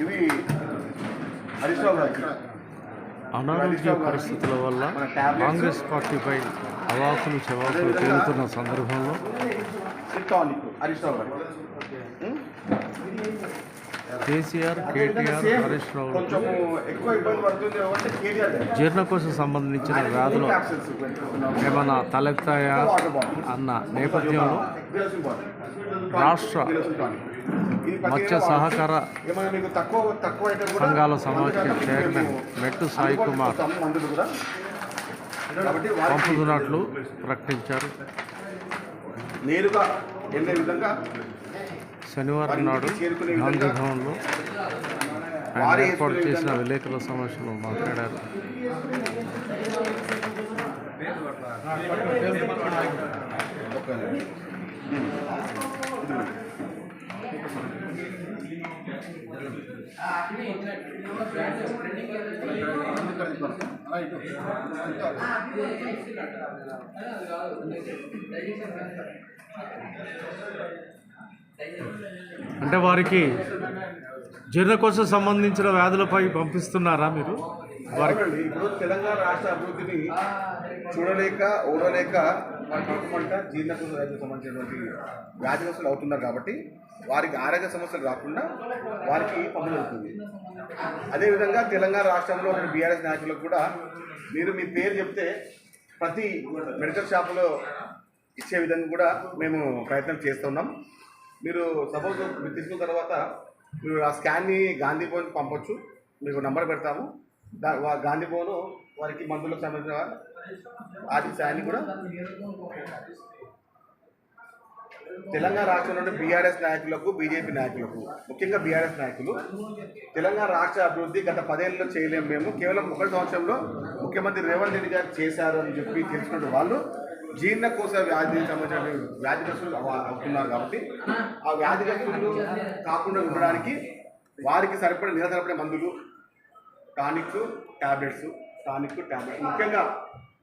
ఇది అనారోగ్య పరిస్థితుల వల్ల కాంగ్రెస్ పార్టీపై అవాకులు చవాకులు తేలుతున్న సందర్భంలో కేసీఆర్ కేటీఆర్ హరీష్ రావు జీర్ణకోశ సంబంధించిన వ్యాధులు. ఏమైనా తలెత్తాయా. అన్న నేపథ్యంలో. రాష్ట్ర మత్స్య సహకార సంఘాల సమాఖ్య చైర్మన్ మెట్టు సాయి కుమార్ పంపుతున్నట్లు ప్రకటించారు నేరుగా వెళ్ళే విధంగా శనివారం నాడు గాంధీ భవన్లో ఆయన ఏర్పాటు చేసిన విలేకరుల సమావేశంలో మాట్లాడారు. అంటే వారికి జీర్ణకోశ సంబంధించిన వ్యాధులపై పంపిస్తున్నారా మీరు? వారికి ఇప్పుడు తెలంగాణ రాష్ట్ర అభివృద్ధిని చూడలేక ఓడలేక వారికి ఏమంట జీర్ణకోశ రైతులకు సంబంధించినటువంటి వ్యాధిగ్రస్తులు అవుతున్నారు కాబట్టి వారికి ఆరోగ్య సమస్యలు రాకుండా వారికి పనులు అవుతుంది అదేవిధంగా తెలంగాణ రాష్ట్రంలో ఉన్న బీఆర్ఎస్ నాయకులకు కూడా మీరు మీ పేరు చెప్తే ప్రతి మెడికల్ షాపులో ఇచ్చే విధంగా కూడా మేము ప్రయత్నం చేస్తున్నాం. మీరు సపోజ్ మీరు తీసుకున్న తర్వాత మీరు ఆ స్కాన్ని గాంధీ భవన్ పంపొచ్చు. మీకు నంబర్ పెడతాము. దా గాంధీ భవన్ వారికి మందులకు సంబంధించిన ఆర్థిక స్కాన్ని కూడా తెలంగాణ రాష్ట్రంలోని బీఆర్ఎస్ నాయకులకు బీజేపీ నాయకులకు ముఖ్యంగా బీఆర్ఎస్ నాయకులు తెలంగాణ రాష్ట్ర అభివృద్ధి గత పదేళ్ళలో చేయలేము మేము. కేవలం ఒకటి సంవత్సరంలో ముఖ్యమంత్రి రేవంత్ రెడ్డి గారు చేశారు అని చెప్పి తెలుసుకున్న వాళ్ళు జీర్ణకోశ వ్యాధి సంబంధించిన వ్యాధిగ్రస్తులు అవుతున్నారు కాబట్టి ఆ వ్యాధిగ్రస్తులు కాకుండా ఉండడానికి వారికి సరిపడే నిర సరిపడే మందులు టానిక్ టాబ్లెట్స్ టానిక్ టాబ్లెట్స్. ముఖ్యంగా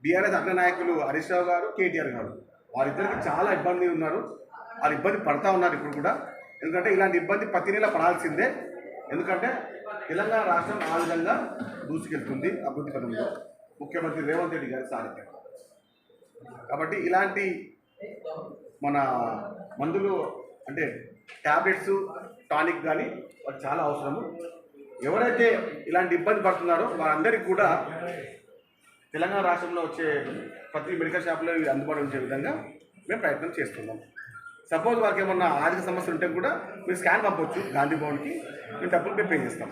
బీఆర్ఎస్ అగ్ర నాయకులు హరీష్ రావు గారు కేటీఆర్ గారు. వారిద్దరికి చాలా ఇబ్బంది ఉన్నారు. వారు ఇబ్బంది పడతా ఉన్నారు ఇప్పుడు కూడా. ఎందుకంటే ఇలాంటి ఇబ్బంది ప్రతి నెల పడాల్సిందే. ఎందుకంటే తెలంగాణ రాష్ట్రం ఆ విధంగా దూసుకెళ్తుంది అభివృద్ధి పథంలో ముఖ్యమంత్రి రేవంత్ రెడ్డి గారి సారథ్యం. కాబట్టి ఇలాంటి మన మందులు అంటే ట్యాబ్లెట్స్ టానిక్ కానీ వాళ్ళకి చాలా అవసరము. ఎవరైతే ఇలాంటి ఇబ్బంది పడుతున్నారో వారందరికీ కూడా తెలంగాణ రాష్ట్రంలో వచ్చే ప్రతి మెడికల్ షాప్లో ఇవి అందుబాటులో ఉంచే విధంగా మేము ప్రయత్నం చేస్తున్నాం. సపోజ్ వారికి ఏమన్నా ఆర్థిక సమస్యలు ఉంటే కూడా మీరు స్కాన్ పంపవచ్చు గాంధీ భవన్కి. మేము డబ్బులు పే చేస్తాం.